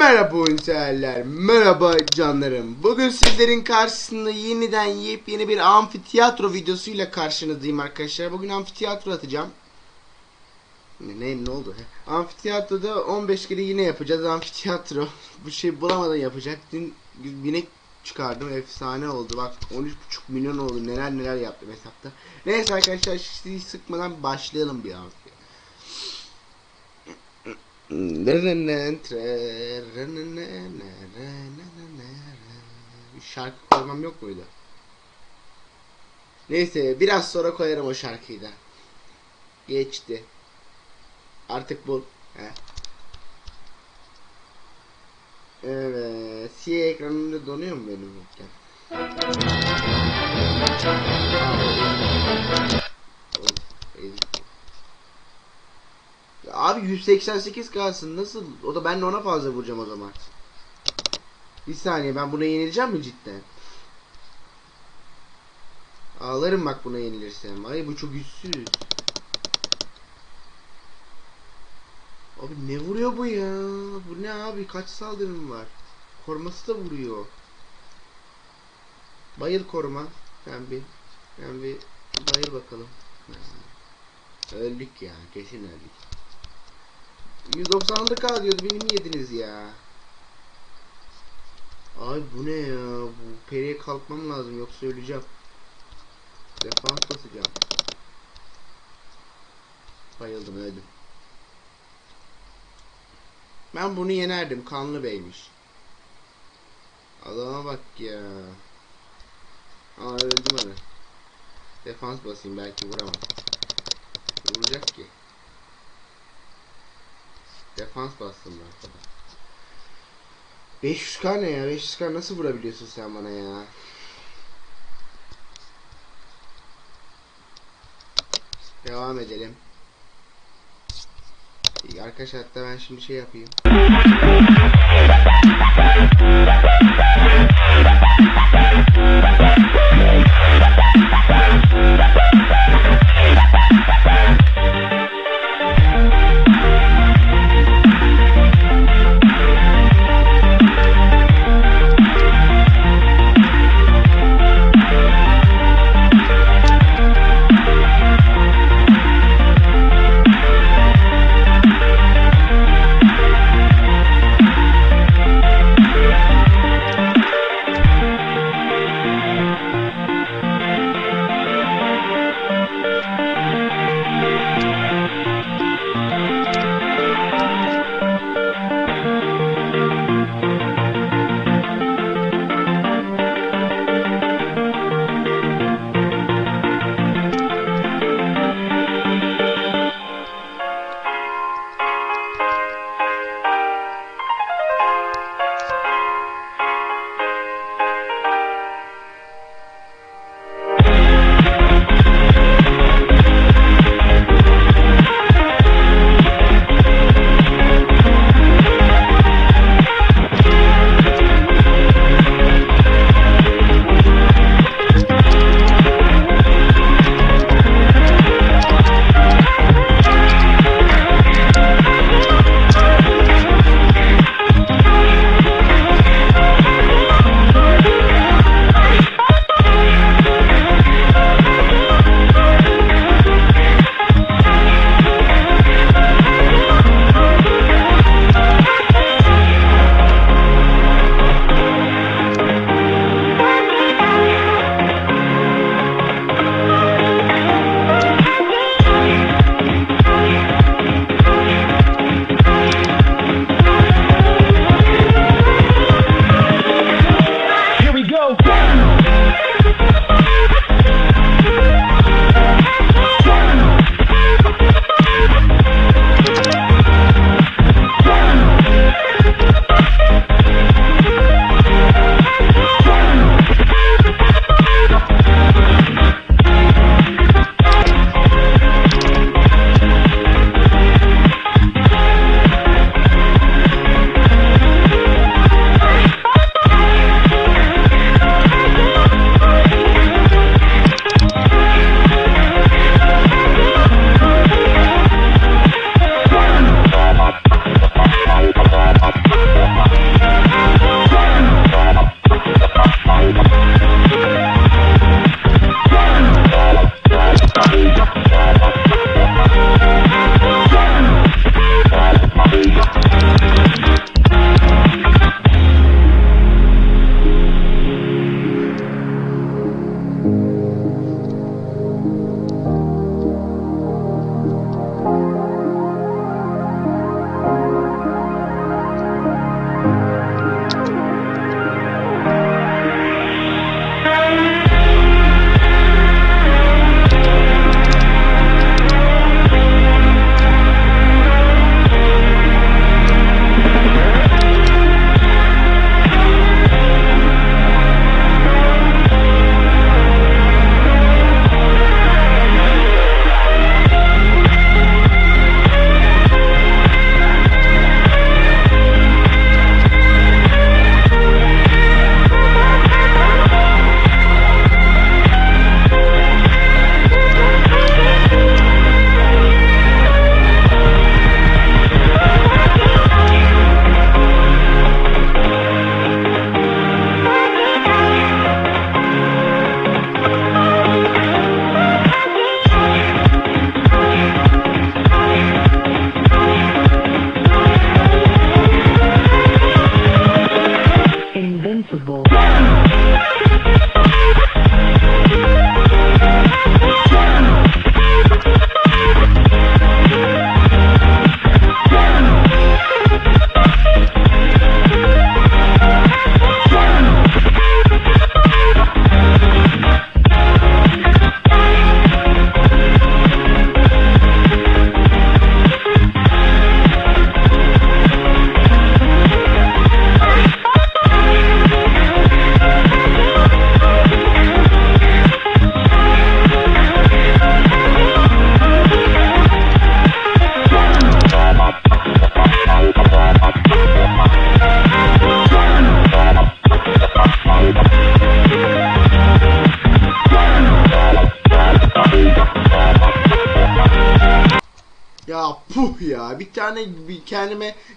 Merhaba oyunseverler, merhaba canlarım. Bugün sizlerin karşısında yeniden yepyeni bir amfiteyatro videosuyla karşınızdayım arkadaşlar. Bugün amfiteyatro atacağım. Ne, ne, oldu? Amfiteyatroda 15 kere yine yapacağız amfiteyatro. Bu şey bulamadan yapacak. Dün binek çıkardım efsane oldu. Bak 13,5 milyon oldu. Neler neler yaptım hesapta. Neyse arkadaşlar sizi sıkmadan başlayalım bir amfi. Şarkı koymam yok muydu? Neyse biraz sonra koyarım o şarkıyı da. Geçti. Artık bul. He. Evet. Siyah ekranında donuyor mu benim ekran? Of, ezik. Ya Abi 188 kalsın nasıl? O da ben de ona fazla vuracağım o zaman. Bir saniye ben buna yenileceğim mi cidden? Ağlarım bak buna yenilirsem. Ay bu çok güçsüz. Abi ne vuruyor bu ya? Bu ne abi? Kaç saldırım var? Koruması da vuruyor. Bayıl koruma. Sen bir sen bir bayıl bakalım. Öldük ya. Kesin öldük. 190'da kal diyordu. Beni mi yediniz ya? Ay bu ne ya? Bu periye kalkmam lazım yoksa öleceğim. Defans basacağım. Bayıldım öldüm. Ben bunu yenerdim. Kanlı beymiş. Adama bak ya. Aa öldüm hani. Defans basayım belki vuramam. Vuracak ki. Defans bastım ben. 500k ne ya? 500k nasıl vurabiliyorsun sen bana ya? Devam edelim. İyi, Arkadaşlar hatta ben şimdi şey yapayım.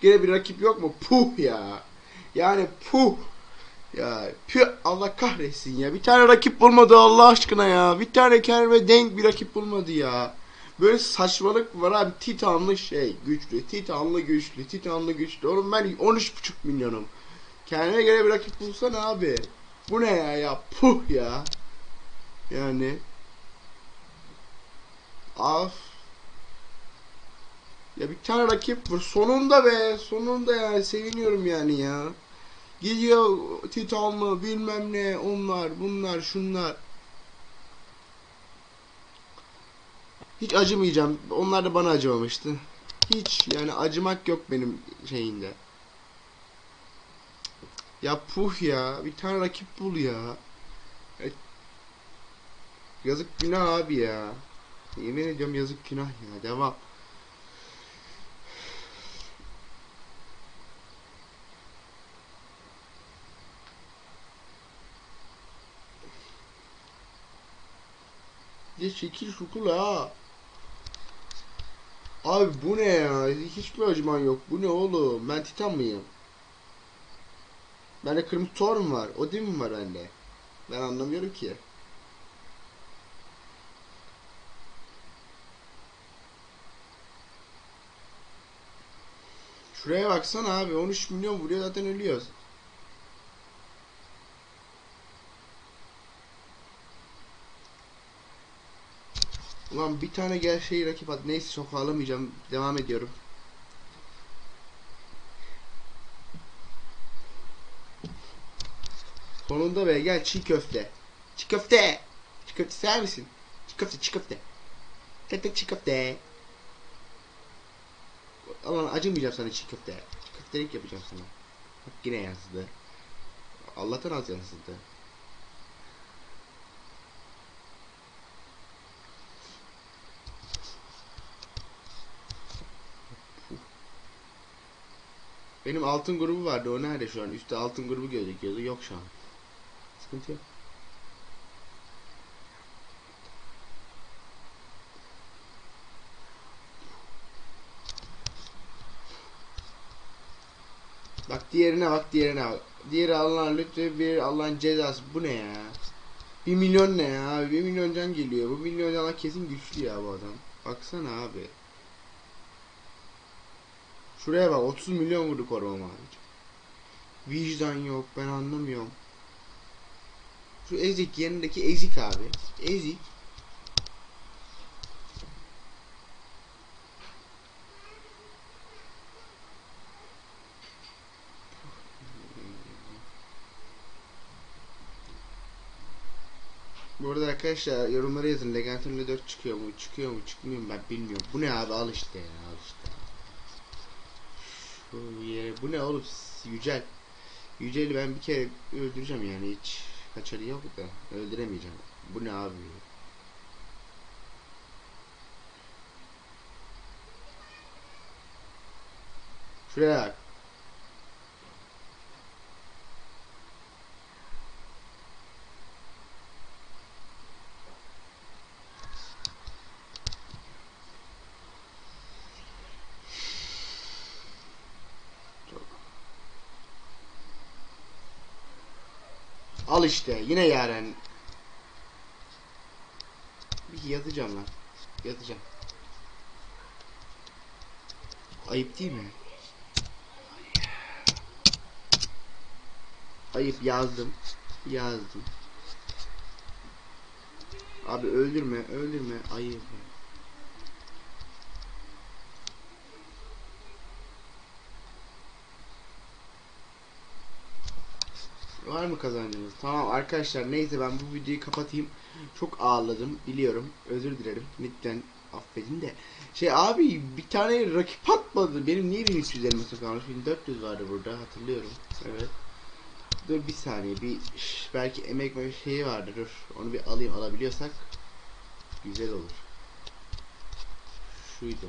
Gene bir rakip yok mu? Puh ya. Yani puh. Ya püh Allah kahretsin ya. Bir tane rakip bulmadı Allah aşkına ya. Bir tane kendime denk bir rakip bulmadı ya. Böyle saçmalık var abi. Titanlı şey güçlü. Titanlı güçlü. Titanlı güçlü. Oğlum ben 13,5 milyonum. Kendine göre bir rakip bulsana abi. Bu ne ya ya? Puh ya. Yani. Af. Ya bir tane rakip var. Sonunda be. Sonunda ya. Seviniyorum yani ya. Gidiyor Titanlı bilmem ne onlar bunlar şunlar. Hiç acımayacağım. Onlar da bana acımamıştı. Hiç yani acımak yok benim şeyinde. Ya puh ya. Bir tane rakip bul ya. E, Yazık günah abi ya. Yemin ediyorum yazık günah ya. Devam. Ya çekil şu kulağa. Abi bu ne ya? Hiçbir acıman yok. Bu ne oğlum? Ben Titan mıyım? Bende kırmızı Thor mu var? O değil mi var bende? Ben anlamıyorum ki. Şuraya baksana abi 13 milyon vuruyor zaten ölüyoruz. Ulan bir tane şey rakip at. Neyse çok ağlamayacağım. Devam ediyorum. Sonunda be gel çiğ köfte. Çiğ köfte. Çiğ köfte sever misin? Çiğ köfte çiğ köfte. Tek tek çiğ köfte. Aman acımayacağım sana çiğ köfte. Çiğ köftelik yapacağım sana. Bak yine yansıdı. Allah'tan az yansıdı. Benim altın grubu vardı. O nerede şu an? Üstte altın grubu gözüküyordu. Yok şu an. Sıkıntı yok. Bak diğerine bak diğerine bak. Diğeri Allah'ın lütfu bir Allah'ın cezası. Bu ne ya? Bir milyon ne ya? Bir milyon can geliyor. Bu milyon can kesin güçlü ya bu adam. Baksana abi. Şuraya bak 30 milyon vurdu koruma abi. Vicdan yok ben anlamıyorum. Şu ezik yanındaki ezik abi. Ezik. Bu arada arkadaşlar yorumlara yazın. Legendar'la 4 çıkıyor mu? Çıkıyor mu? Çıkmıyor mu? Ben bilmiyorum. Bu ne abi? Al işte ya. Al işte. Yere. Bu ne oğlum? Yücel. Yücel'i ben bir kere öldüreceğim yani. Hiç kaçarı yok da. Öldüremeyeceğim. Bu ne abi? Şuraya bak. Al işte yine yaren. Bir yatacağım lan. Yatacağım. Ayıp değil mi? Ayıp yazdım. Yazdım. Abi öldürme, öldürme. Ayıp. Var mı kazancınız? Tamam arkadaşlar neyse ben bu videoyu kapatayım. Çok ağladım biliyorum. Özür dilerim. Lütfen affedin de. Şey abi bir tane rakip atmadı. Benim niye 1300 elması kalmış? 1400 vardı burada hatırlıyorum. Evet. Dur bir saniye bir şş, belki emek ve şeyi vardır. Dur onu bir alayım alabiliyorsak güzel olur. Şuydu.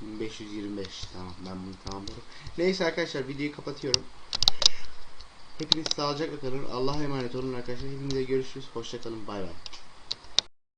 1525 tamam ben bunu tamamladım. Neyse arkadaşlar videoyu kapatıyorum. Hepiniz sağlıcakla kalın. Allah'a emanet olun arkadaşlar. Hepinize görüşürüz. Hoşçakalın. Bay bay.